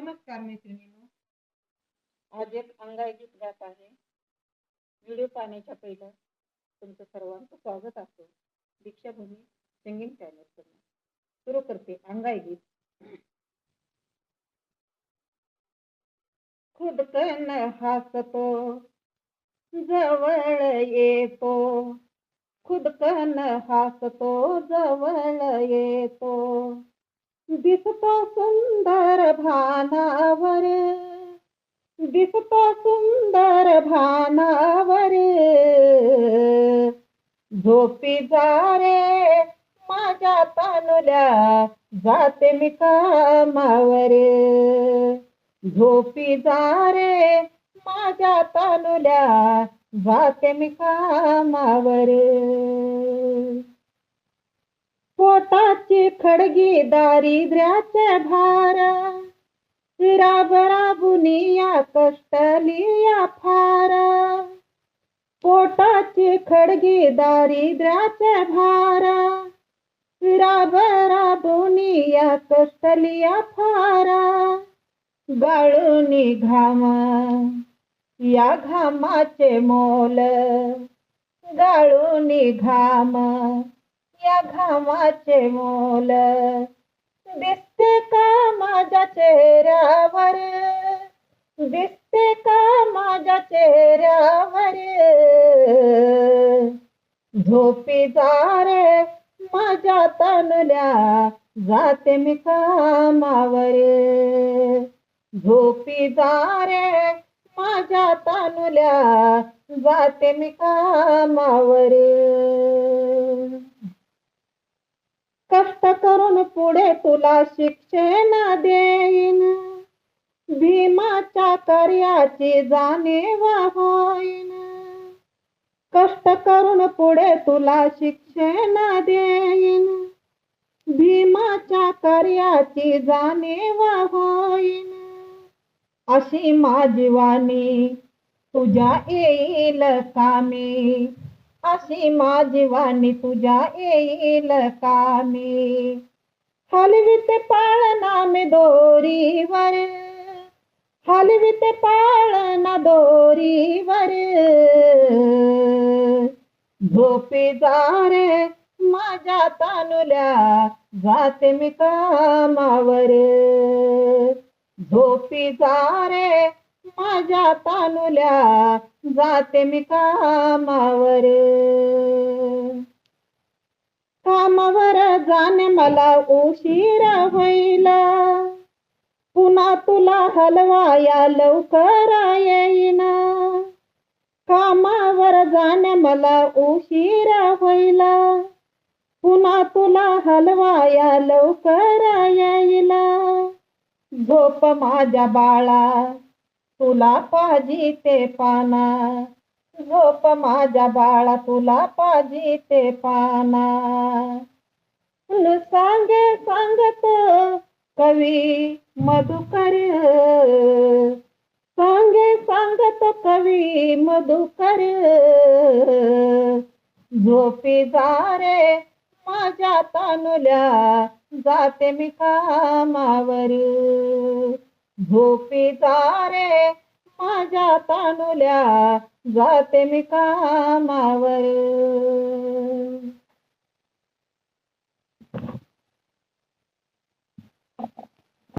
नमस्कार मैत्रिणींनो. आज एक अंगाई गीत गात आहे. व्हिडिओ पाहण्याच्या पहिलं तुमचं सर्वांचं स्वागत असो दीक्षाभूमी सिंगिंग चॅनलकडून सुरू करते अंगाई गीत खुद कन हसतो जवळ येतो. खुद कन हसतो जवळ येतो. दिसतो सुंदर भानावर दिसतो सुंदर भानावर. झोपी जा रे माझ्या तानुल्या जाते मी कामावर. झोपी जा रे माझ्या तानुल्या जाते मी कामावर. पोटाची खडगी दारिद्र्याचे भार. राबराबुनिया कष्टलिया फार पोटाची खडगी दारिद्र्याचे भार. राबराबुनिया कष्टलिया फार गाळून घाम या घामाचे मोल. गाळून घाम या घामाचे मोल दिसते का माझ्या चेहऱ्यावर? दिसते का माझ्या चेहऱ्यावर? झोपी जा रे माझ्या तनल्या जाते मी कामावर. झोपी जा रे माझ्या तानुल्या जाते मी कामावर. कष्ट करून पुढे तुला शिक्षण देईन. भीमाच्या कार्याची जाणीव होईन. कष्ट करून पुढे तुला शिक्षण देईन. भीमाच्या कार्याची जाणीव होईन. अशी माझी वाणी तुझ्या येईल कामी. अशी माझी तुझ्या येईल कामी. हलविते पाळणा मे दोरीवर. हलविते पाळणा दोरीवर. झोपी जा रे माझ्या तानुल्या जाते मी कामावर. झोपी जा रे माझ्या तानुल्या जाते मी कामावर. मला उशिरा होईला पुन्हा तुला हलवाया लवकर येईना. कामावर जाणे मला उशिरा होईला पुन्हा तुला हलवाया लवकर येईला झोप माझ्या बाळा तुला पाजी ते पाना. झोप माझ्या बाळा तुला पाजी ते पाना. सांगे सांगत कवी मधुकर. सांगे सांगत कवी मधुकर. झोपी जा रे माझ्या तानुल्या जाते मी कामावर. झोपी जा रे माझ्या तानुल्या जाते मी कामावर.